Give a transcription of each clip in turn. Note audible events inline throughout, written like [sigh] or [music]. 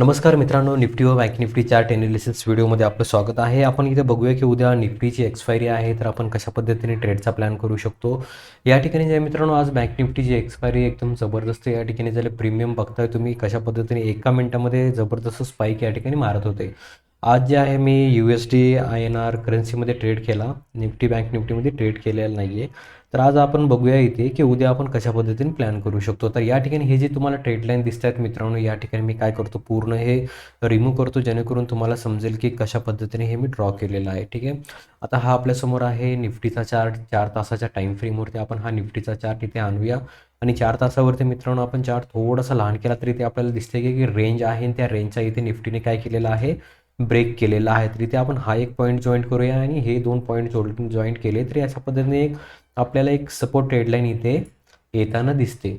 नमस्कार मित्रांनो निफ्टी व बँक निफ्टी चार्ट एनालिसिस व्हिडिओमध्ये आपलं स्वागत आहे. आपण इथे बघूया की उद्या निफ्टीची एक्सपायरी आहे तर आपण कशा पद्धतीने ट्रेडचा प्लॅन करू शकतो. या ठिकाणी जे मित्रांनो आज बँक निफ्टीची एक्सपायरी एकदम जबरदस्त या ठिकाणी झाले. प्रीमियम बघताय तुम्ही कशा पद्धतीने एका मिनिटामध्ये जबरदस्त स्पाईक या ठिकाणी मारत होते. आज जे आहे मी U S D I N R करन्सीमध्ये trade केला. निफ्टी बँक निफ्टीमध्ये ट्रेड केलेला नाही आहे तर आज आपण बघूया इथे की उद्या आपण कशा पद्धतीने प्लॅन करू शकतो. तर या ठिकाणी हे जे तुम्हाला ट्रेड लाईन दिसत आहेत मित्रांनो या ठिकाणी मी काय करतो पूर्ण हे रिमूव्ह करतो जेणेकरून तुम्हाला समजेल की कशा पद्धतीने हे मी ड्रॉ केलेलं आहे. ठीक आहे? आता हा आपल्यासमोर आहे निफ्टीचा चार्ट चार तासाच्या टाईम फ्रेमवरती आपण हा निफ्टीचा चार्ट इथे आणूया. आणि चार तासावरती मित्रांनो आपण चार्ट थोडासा लहान केला तरी ते आपल्याला दिसते की रेंज आहे आणि त्या रेंजच्या इथे निफ्टीने काय केलेलं आहे? ब्रेक केलेला आहे. तर इथे आपण हा एक पॉईंट जॉईंट करूया आणि हे दोन पॉईंट जोड जॉईंट केले तरी अशा पद्धतीने एक आपल्याला एक सपोर्ट ट्रेडलाईन इथे येताना दिसते.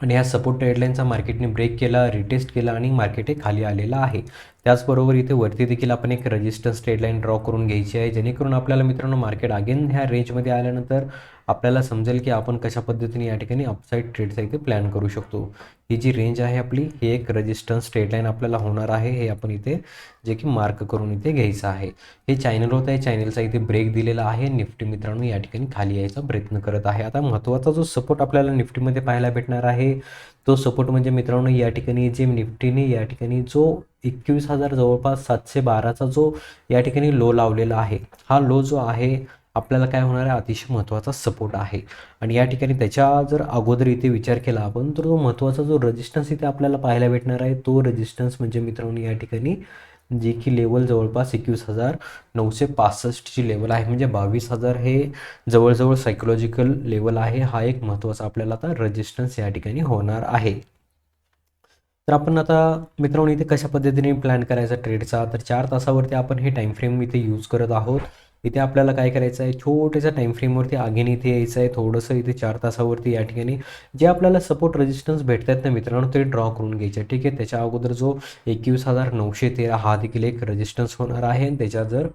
आणि ह्या सपोर्ट ट्रेडलाईनचा मार्केटने ब्रेक केला रिटेस्ट केला आणि मार्केट हे खाली आलेलं आहे. त्याचबरोबर इथे वरती देखील आपण एक रेजिस्टन्स लाईन ड्रॉ करून घ्यायची आहे. जेणेकरून आपल्याला मित्रांनो मार्केट अगेन ह्या रेंजमध्ये आल्यानंतर आपल्याला समजेल की आपण कशा पद्धतीने या ठिकाणी अपसाईड ट्रेडचा इथे प्लॅन करू शकतो. ही जी रेंज आहे आपली ही एक रेजिस्टन्स लाईन आपल्याला होणार आहे. हे आपण इथे जे की मार्क करून इथे घ्यायचं आहे. हे चॅनल होतं आहे चॅनलचा इथे ब्रेक दिलेला आहे. निफ्टी मित्रांनो या ठिकाणी खाली यायचा प्रयत्न करत आहे. आता महत्त्वाचा जो सपोर्ट आपल्याला निफ्टीमध्ये पाहायला भेटणार आहे तो सपोर्ट म्हणजे मित्रांनो या ठिकाणी जे निफ्टीने या ठिकाणी जो एकवीस हजार जवळपास सातशे बाराचा जो या ठिकाणी लो लावलेला आहे हा लो जो आहे आपल्याला काय होणार आहे? अतिशय महत्त्वाचा सपोर्ट आहे. आणि या ठिकाणी त्याच्या जर अगोदर इथे विचार केला आपण तर तो महत्त्वाचा जो रजिस्टन्स इथे आपल्याला पाहायला भेटणार आहे तो रजिस्टन्स म्हणजे मित्रांनो या ठिकाणी जी की लेवल जवळपास एकवीस हजार नऊशे पासष्टची लेवल आहे. म्हणजे बावीस हजार हे जवळजवळ सायकोलॉजिकल लेवल आहे. हा एक महत्त्वाचा आपल्याला आता रजिस्टन्स या ठिकाणी होणार आहे. तर आपण आता मित्रांनो इथे कशा पद्धतीने प्लॅन करायचा ट्रेडचा तर चार तासावरती आपण हे टाईम फ्रेम इथे यूज करत आहोत. इथे आपल्याला काय करायचं आहे? छोट्याच्या टाईम फ्रेमवरती आगीन इथे यायचं आहे. थोडंसं इथे चार तासावरती या ठिकाणी जे आपल्याला सपोर्ट रेजिस्टन्स भेटत आहेत ना मित्रांनो ते ड्रॉ करून घ्यायचे. ठीक आहे? त्याच्या अगोदर जो एकवीस हजार नऊशे तेरा हा देखील एक रेजिस्टन्स होणार आहे. आणि त्याच्या जर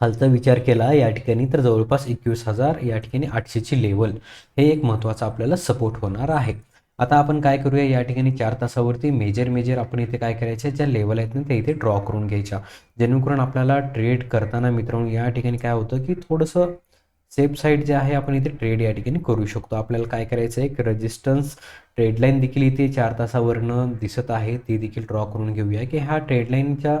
खालचा विचार केला या ठिकाणी तर जवळपास एकवीस हजार या ठिकाणी आठशेची लेवल हे एक महत्त्वाचं आपल्याला सपोर्ट होणार आहे. आता आपण काय करूया या ठिकाणी चार तासावरती मेजर मेजर आपण इथे काय करायचे ज्या लेवल आहेत ना ते इथे ड्रॉ करून घ्यायच्या. जेणेकरून आपल्याला ट्रेड करताना मित्रांनो या ठिकाणी काय होतं की थोडंसं सेफ साईड जे आहे आपण इथे ट्रेड या ठिकाणी करू शकतो. आपल्याला काय करायचं आहे एक रेजिस्टन्स ट्रेडलाईन देखील इथे चार तासावरनं दिसत आहे. ती देखील ड्रॉ करून घेऊया की ह्या ट्रेडलाईनच्या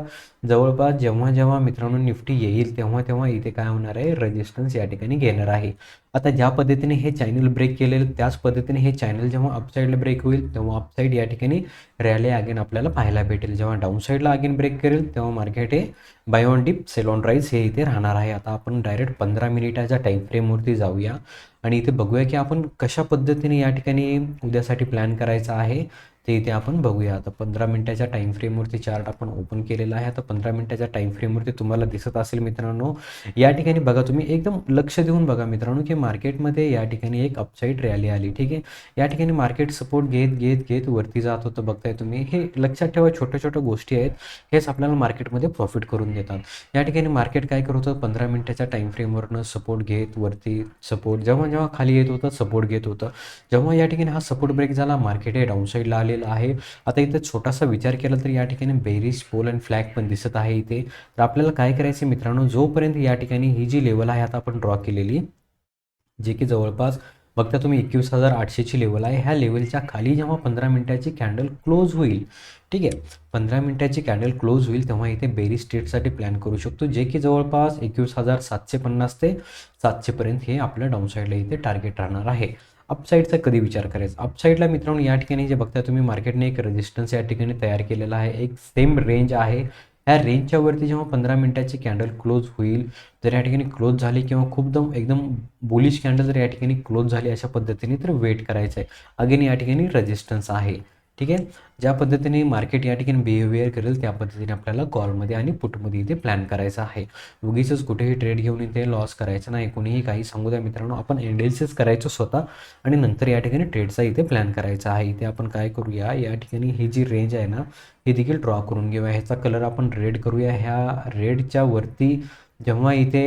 जवळपास जेव्हा जेव्हा मित्रांनो निफ्टी येईल तेव्हा तेव्हा इथे काय होणार आहे? रेजिस्टन्स या ठिकाणी घेणार आहे. आता ज्या पद्धतीने हे चॅनल ब्रेक केलेलं त्याच पद्धतीने हे चॅनल जेव्हा अपसाईडला ब्रेक होईल तेव्हा अपसाईड या ठिकाणी रॅली अगेन आपल्याला पाहायला भेटेल. जेव्हा डाऊनसाईडला अगेन ब्रेक करेल तेव्हा मार्केट हे buy on dip sell rise हे इथे राहणार आहे. आता आपण डायरेक्ट पंधरा मिनिटाच्या टाईम फ्रेमवरती जाऊया. आणि इथे बघूया की आपण कशा पद्धतीने या ठिकाणी उद्यासाठी प्लॅन करायचा आहे. ते इथे आपण बघूया. आता पंधरा मिनटाच्या टाईम फ्रेमवरती चार्ट आपण ओपन केलेला आहे. आता पंधरा मिनटाच्या टाईम फ्रेमवरती तुम्हाला दिसत असेल मित्रांनो या ठिकाणी बघा तुम्ही एकदम लक्ष देऊन बघा मित्रांनो की मार्केटमध्ये या ठिकाणी एक अपसाईड रॅली आली. ठीक आहे? या ठिकाणी मार्केट सपोर्ट घेत घेत घेत वरती जात होतं बघताय तुम्ही. हे लक्षात ठेवा छोट्या छोट्या गोष्टी आहेत. हेच आपल्याला मार्केटमध्ये प्रॉफिट करून देतात. या ठिकाणी मार्केट काय करत होतं? पंधरा मिनटाच्या टाईम फ्रेमवरनं सपोर्ट घेत वरती सपोर्ट जेव्हा जेव्हा खाली येत होतं सपोर्ट घेत होतं. जेव्हा या ठिकाणी हा सपोर्ट ब्रेक झाला मार्केट हे डाऊन साईडला आलेलं आहे. आता इथं छोटासा विचार केला तर या ठिकाणी बेरीज पोल अँड फ्लॅग पण दिसत आहे इथे. तर आपल्याला काय करायचं मित्रांनो? जोपर्यंत या ठिकाणी ही जी लेवल आहे आता आपण ड्रॉ केलेली जे की जवळपास बघता तुम्ही एकवीस हजार आठशेची लेवल आहे. ह्या लेवलच्या खाली जेव्हा पंधरा मिनटाची कॅन्डल क्लोज होईल ठीक आहे? पंधरा मिनटाची कॅन्डल क्लोज होईल तेव्हा इथे बेरी स्टेटसाठी प्लॅन करू शकतो जे की जवळपास एकवीस हजार सातशे पन्नास ते सातशेपर्यंत हे आपल्या डाऊनसाईडला इथे टार्गेट राहणार आहे. अपसाईडचा कधी विचार करायचा? अपसाईडला मित्रांनो या ठिकाणी जे बघता तुम्ही मार्केटने एक रेजिस्टन्स या ठिकाणी तयार केलेला आहे. एक सेम रेंज आहे. या रेंजच्या वरती जेव्हा पंधरा मिनटाची कॅन्डल क्लोज होईल जर या ठिकाणी क्लोज झाली किंवा खूपदम एकदम बुलिश कॅन्डल जर या ठिकाणी क्लोज झाली अशा पद्धतीने तर वेट करायचं आहे अगेन या ठिकाणी रेजिस्टन्स आहे. ठीक आहे? ज्या पद्धतीने मार्केट या ठिकाणी बिहेवियर करेल त्या पद्धतीने आपल्याला कॉलमध्ये आणि पुटमध्ये इथे प्लॅन करायचा आहे. उगीच कुठेही ट्रेड घेऊन इथे लॉस करायचं नाही. कोणीही काही सांगू द्या मित्रांनो आपण एनालिसिस करायचं स्वतः आणि नंतर या ठिकाणी ट्रेडचा इथे प्लॅन करायचा आहे. इथे आपण काय करूया या ठिकाणी ही जी रेंज आहे ना ही देखील ड्रॉ करून घेऊया. ह्याचा कलर आपण रेड करूया. ह्या रेडच्या वरती जेव्हा इथे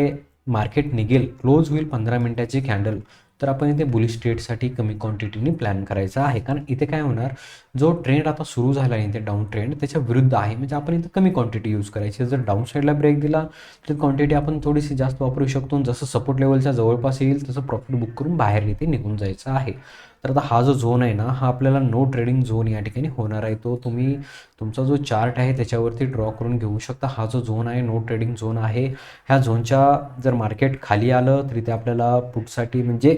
मार्केट निघेल क्लोज होईल पंधरा मिनटाची कॅन्डल तर आपण इथे बुलिश ट्रेडसाठी कमी क्वांटिटीने प्लॅन करायचा आहे. कारण इथे काय होणार जो ट्रेंड आता सुरू झाला आहे इथे डाऊन ट्रेंड त्याच्या विरुद्ध आहे. म्हणजे आपण इथे कमी क्वांटिटी यूज करायची. जर डाऊन साईडला ब्रेक दिला तर क्वांटिटी आपण थोडीशी जास्त वापरू शकतो. जसं सपोर्ट लेवलच्या जवळपास येईल तसं प्रॉफिट बुक करून बाहेर इथे निघून जायचं आहे. तर आता हा जो झोन आहे ना हा आपल्याला नो ट्रेडिंग झोन या ठिकाणी होणार आहे. तो तुम्ही तुमचा जो चार्ट आहे त्याच्यावरती ड्रॉ करून घेऊ शकता. हा जो झोन आहे नो ट्रेडिंग झोन आहे. ह्या झोनच्या जर मार्केट खाली आलं तरी ते आपल्याला पुटसाठी म्हणजे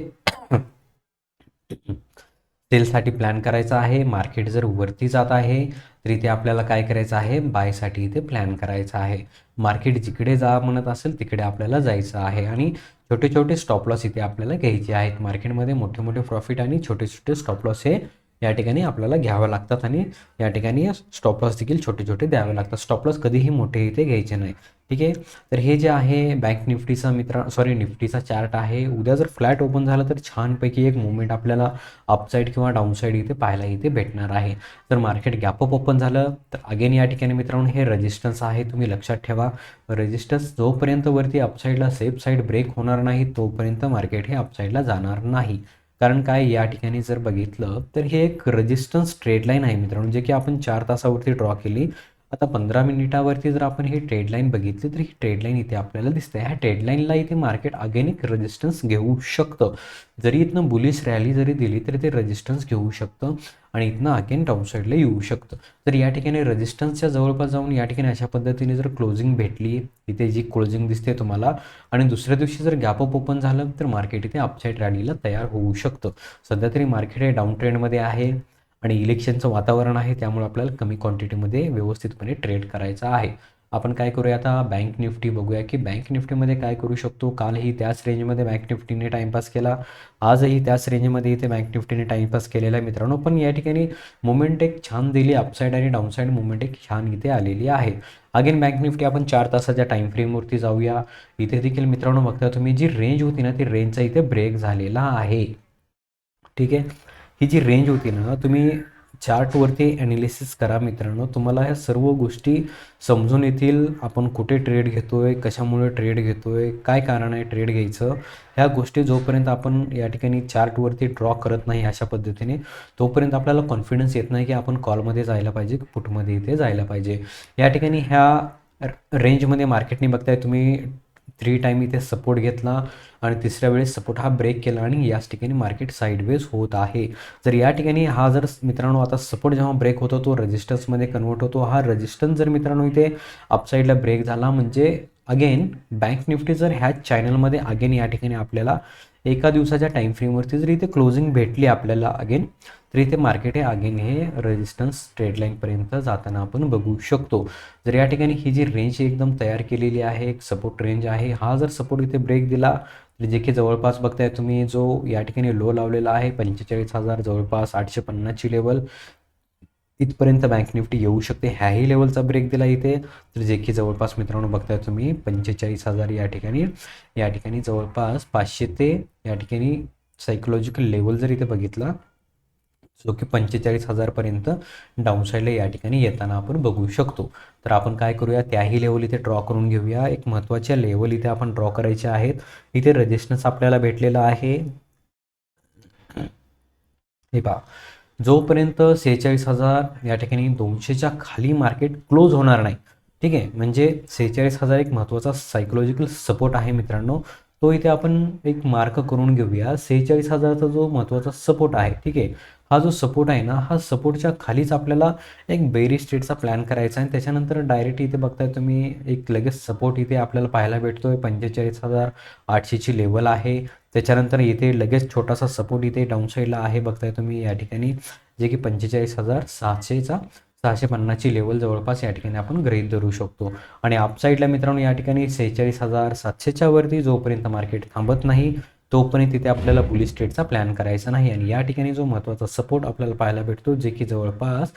सेलसाठी प्लॅन करायचा आहे मार्केट जर वरती जात आहे तर इथे आपल्याला काय करायचं आहे? बायसाठी इथे प्लॅन करायचा आहे. मार्केट जिकडे जा म्हणत असेल तिकडे आपल्याला जायचं आहे. आणि छोटे छोटे स्टॉप लॉस इथे आपल्याला घ्यायचे आहेत. मार्केटमध्ये मोठे मोठे प्रॉफिट आणि छोटे छोटे स्टॉप लॉस हे या ठिकाणी आपल्याला घ्यावं लागतात आणि या ठिकाणी स्टॉपलॉस देखील छोटे छोटे द्यावे लागतात. स्टॉपलॉस कधीही मोठे इथे घ्यायचे नाही. ठीक आहे? तर हे जे आहे बँक निफ्टीचा मित्र सॉरी निफ्टीचा चार्ट आहे. उद्या जर फ्लॅट ओपन झालं तर छानपैकी एक मुवमेंट आपल्याला अपसाईड किंवा डाऊनसाईड इथे पाहायला इथे भेटणार आहे. जर मार्केट गॅपअप ओपन झालं तर अगेन या ठिकाणी मित्रांनो हे रेजिस्टन्स आहे. तुम्ही लक्षात ठेवा. रेजिस्टन्स जोपर्यंत वरती अपसाईडला सेफ साईड ब्रेक होणार नाही तोपर्यंत मार्केट हे अपसाईडला जाणार नाही. कारण काय या ठिकाणी जर बघितलं तर हे एक रेजिस्टन्स ट्रेड लाईन आहे मित्रांनो जे की आपण चार तासावरती ड्रॉ केली. आता पंधरा मिनिटावरती जर आपण ही ट्रेडलाईन बघितली तर ही ट्रेडलाईन इथे आपल्याला दिसते. ह्या ट्रेडलाईनला इथे मार्केट अगेन एक रेजिस्टन्स घेऊ शकतं. जरी इथनं बुलिश रॅली जरी दिली तरी ते रेजिस्टन्स घेऊ शकतं आणि इथनं अगेन डाऊन साईडला येऊ शकतं. तर या ठिकाणी रेजिस्टन्सच्या जवळपास जाऊन या ठिकाणी अशा पद्धतीने जर क्लोजिंग भेटली इथे जी क्लोजिंग दिसते तुम्हाला आणि दुसऱ्या दिवशी जर गॅपअप ओपन झालं तर मार्केट इथे अपसाईड रॅलीला तयार होऊ शकतं. सध्या तरी मार्केट हे डाऊन ट्रेंडमध्ये आहे. आणि इलेक्शनचं वातावरण आहे त्यामुळे आपल्याला कमी क्वांटिटीमध्ये व्यवस्थितपणे ट्रेड करायचा आहे. आपण काय करूया आता? बँक निफ्टी बघूया की बँक निफ्टीमध्ये काय करू शकतो? कालही त्याच रेंजमध्ये बँक निफ्टीने टाईमपास केला. आजही त्याच रेंजमध्ये इथे बँक निफ्टीने टाईमपास केलेला आहे मित्रांनो. पण या ठिकाणी मुवमेंट एक छान दिली अपसाईड आणि डाऊनसाईड मुवमेंट एक छान इथे आलेली आहे. अगेन बँक निफ्टी आपण चार तासाच्या टाईम फ्रेमवरती जाऊया. इथे देखील मित्रांनो बघता तुम्ही जी रेंज होती ना ती रेंजचा इथे ब्रेक झालेला आहे. ठीक आहे? ही जी रेंज होती ना तुम्ही चार्टवरती ॲनालिसिस करा मित्रांनो. तुम्हाला ह्या सर्व गोष्टी समजून येतील. आपण कुठे ट्रेड घेतो आहे कशामुळे ट्रेड घेतो आहे काय कारण आहे ट्रेड घ्यायचं. ह्या गोष्टी जोपर्यंत आपण या ठिकाणी चार्टवरती ड्रॉ करत नाही अशा पद्धतीने तोपर्यंत आपल्याला कॉन्फिडन्स येत नाही की आपण कॉलमध्ये जायला पाहिजे पुटमध्ये इथे जायला पाहिजे. या ठिकाणी ह्या रेंजमध्ये मार्केटने बघताय तुम्ही थ्री टाईम इथे सपोर्ट घेतला आणि तिसऱ्या वेळेस सपोर्ट हा ब्रेक केला आणि याच ठिकाणी मार्केट साईडवेज होत आहे. जर या ठिकाणी हा जर मित्रांनो आता सपोर्ट जेव्हा ब्रेक होतो तो रेजिस्टन्समध्ये कन्वर्ट होतो. हा रेजिस्टन्स जर मित्रांनो इथे अपसाईडला ब्रेक झाला म्हणजे अगेन बँक निफ्टी जर ह्या चॅनलमध्ये अगेन या ठिकाणी आपल्याला एका दिवसाच्या टाईम फ्रेमवरती जर इथे क्लोजिंग भेटली आपल्याला अगेन तर इथे मार्केट हे अगेन हे रेजिस्टन्स ट्रेडलाईनपर्यंत जाताना आपण बघू शकतो. जर या ठिकाणी ही जी रेंज एकदम तयार केलेली आहे एक सपोर्ट रेंज आहे हा जर सपोर्ट इथे ब्रेक दिला तर जे की जवळपास बघताय तुम्ही जो या ठिकाणी लो लावलेला आहे पंचेचाळीस हजार जवळपास आठशे पन्नासची लेवल इथपर्यंत बँक निफ्टी येऊ शकते. ह्याही लेवलचा ब्रेक दिला इथे. तर जे की जवळपास मित्रांनो बघताय तुम्ही पंचेचाळीस हजार या ठिकाणी या ठिकाणी जवळपास पाचशे ते या ठिकाणी सायकोलॉजिकल लेवल जर इथे बघितला जो की पंचेचाळीस हजारपर्यंत डाऊनसाईडला या ठिकाणी येताना आपण बघू शकतो. तर आपण काय करूया त्याही लेवल इथे ड्रॉ करून घेऊया. एक महत्त्वाच्या लेवल इथे आपण ड्रॉ करायचे आहेत. इथे रेजिस्टन्स आपल्याला भेटलेला आहे. हे पहा. जोपर्यंत सेहेचाळीस हजार या ठिकाणी दोनशेच्या खाली मार्केट क्लोज होणार नाही. ठीक आहे? म्हणजे सेहेचाळीस हजार एक महत्त्वाचा सायकोलॉजिकल सपोर्ट आहे मित्रांनो. तो इथे आपण एक मार्क करून घेऊया. सेहेचाळीस हजारचा जो महत्त्वाचा सपोर्ट आहे ठीक आहे? हा जो सपोर्ट आहे ना हा सपोर्टच्या खालीच आपल्याला एक बेरी स्टेटचा प्लॅन करायचा आहे. त्याच्यानंतर डायरेक्ट इथे बघताय तुम्ही एक लगेच सपोर्ट इथे आपल्याला पाहायला भेटतो आहे पंचेचाळीस हजार आठशेची लेवल आहे. त्याच्यानंतर इथे लगेच छोटासा सपोर्ट इथे डाऊन साईडला आहे. बघताय तुम्ही या ठिकाणी जे की पंचेचाळीस हजार सहाशेचा सहाशे पन्नासची लेवल जवळपास या ठिकाणी आपण गृहीत धरू शकतो. आणि अपसाईडला मित्रांनो या ठिकाणी सेहेचाळीस हजार सातशेच्या वरती जोपर्यंत मार्केट थांबत नाही तोपर्यंत तिथे आपल्याला बुलिश स्टेटचा प्लॅन करायचा नाही. आणि या ठिकाणी जो महत्त्वाचा सपोर्ट आपल्याला पाहायला भेटतो जे की जवळपास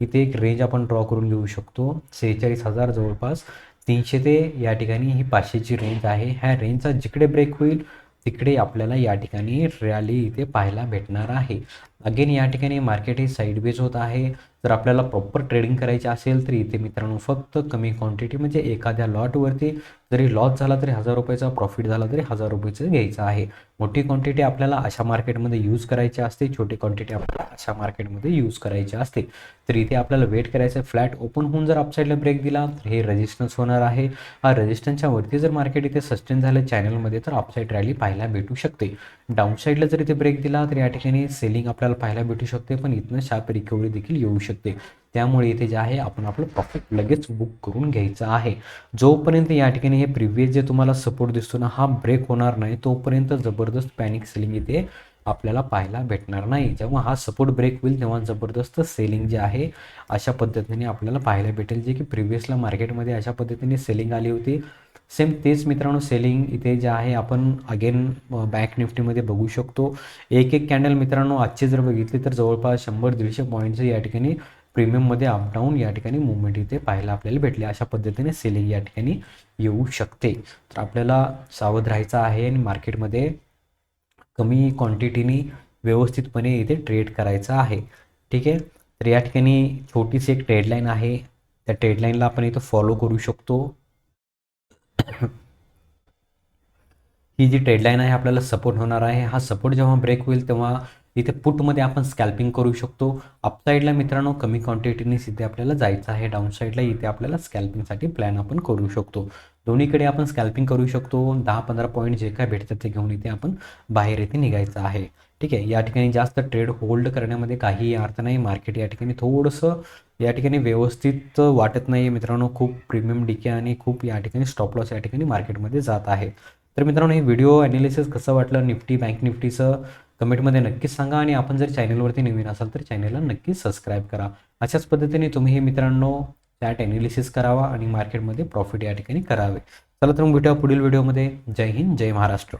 इथे एक रेंज आपण ड्रॉ करून घेऊ शकतो. सेहेचाळीस हजार जवळपास तीनशे ते या ठिकाणी ही पाचशेची रेंज आहे. ह्या रेंजचा जिकडे ब्रेक होईल तिकडे आपल्याला या ठिकाणी रॅली इथे पाहायला भेटणार आहे. अगेन या ठिकाणी मार्केट हे साईड बेज होत आहे. जर आपल्याला प्रॉपर ट्रेडिंग करायची असेल तर इथे मित्रांनो फक्त कमी क्वांटिटी म्हणजे एखाद्या लॉटवरती जरी लॉस झाला तरी हजार रुपयाचा प्रॉफिट झाला तरी हजार रुपयाचं घ्यायचं आहे. मोठी क्वांटिटी आपल्याला अशा मार्केटमध्ये यूज करायची असते. छोटी क्वांटिटी आपल्याला अशा मार्केटमध्ये यूज करायची असते. तर इथे आपल्याला वेट करायचं आहे. फ्लॅट ओपन होऊन जर अपसाईडला ब्रेक दिला तर हे रेजिस्टन्स होणार आहे. हा रेजिस्टन्सच्या वरती जर मार्केट इथे सस्टेन झालं चॅनलमध्ये तर अपसाईड रॅली पाहायला भेटू शकते. डाऊन साईडला जर इथे ब्रेक दिला तर या ठिकाणी सेलिंग आपल्याला पाहायला भेटू शकते पण इथनं शार्प रिकव्हरी देखील येऊ शकते. त्यामुळे इथे जे आहे आपण आपलं प्रॉफिट लगेच बुक करून घ्यायचं आहे. जोपर्यंत या ठिकाणी हे प्रिव्हियस जे तुम्हाला सपोर्ट दिसतो ना हा ब्रेक होणार नाही तोपर्यंत जबरदस्त पॅनिक सेलिंग इथे आपल्याला पाहायला भेटणार नाही. जेव्हा हा सपोर्ट ब्रेक होईल तेव्हा जबरदस्त सेलिंग जे आहे अशा पद्धतीने आपल्याला पाहायला भेटेल. जे की प्रिव्हियसला मार्केटमध्ये अशा पद्धतीने सेलिंग आली होती. सेम तेच मित्रांनो सेलिंग इथे जे आहे आपण अगेन बँक निफ्टीमध्ये बघू शकतो. एक एक कॅन्डल मित्रांनो आजचे जर बघितले तर जवळपास शंभर दीडशे पॉईंटचे या ठिकाणी प्रीमियममध्ये अपडाऊन या ठिकाणी मुवमेंट इथे पाहायला आपल्याला भेटले. अशा पद्धतीने सेलिंग या ठिकाणी येऊ शकते. तर आपल्याला सावध राहायचं आहे आणि मार्केटमध्ये कमी क्वांटिटीनी व्यवस्थितपणे इथे ट्रेड करायचं आहे. ठीक आहे? तर या ठिकाणी छोटीशी एक ट्रेडलाईन आहे. त्या ट्रेडलाईनला आपण इथं फॉलो करू शकतो. [coughs] ही जी ट्रेडलाईन आहे आपल्याला सपोर्ट होणार आहे. हा सपोर्ट जेव्हा ब्रेक होईल तेव्हा इथे पुटमध्ये आपण स्कॅल्पिंग करू शकतो. अपसाईडला मित्रांनो कमी क्वांटिटीने इथे आपल्याला जायचं आहे. डाऊनसाईडला इथे आपल्याला स्कॅल्पिंगसाठी प्लॅन आपण करू शकतो. दोन्हीकडे आपण स्कॅल्पिंग करू शकतो. दहा पंधरा पॉईंट जे काय भेटतात ते घेऊन इथे आपण बाहेर इथे निघायचं आहे. ठीक आहे? या ठिकाणी जास्त ट्रेड होल्ड करण्यामध्ये काही अर्थ नाही. मार्केट या ठिकाणी थोडंसं या ठिकाणी व्यवस्थित वाटत नाही आहे मित्रांनो. खूप प्रीमियम डीके आणि खूप या ठिकाणी स्टॉप लॉस या ठिकाणी मार्केटमध्ये जात आहे. तर मित्रांनो हे व्हिडिओ ॲनालिसिस कसं वाटलं? निफ्टी बँक निफ्टीचं कमेंटमध्ये नक्कीच सांगा आणि आपण जर चॅनलवरती नवीन असाल तर चॅनलला नक्कीच सबस्क्राईब करा. अशाच पद्धतीने तुम्ही हे मित्रांनो चॅट ॲनालिसिस करावा आणि मार्केटमध्ये प्रॉफिट या ठिकाणी करावे. चला तर मग भेटूया पुढील व्हिडिओमध्ये जय हिंद जय महाराष्ट्र.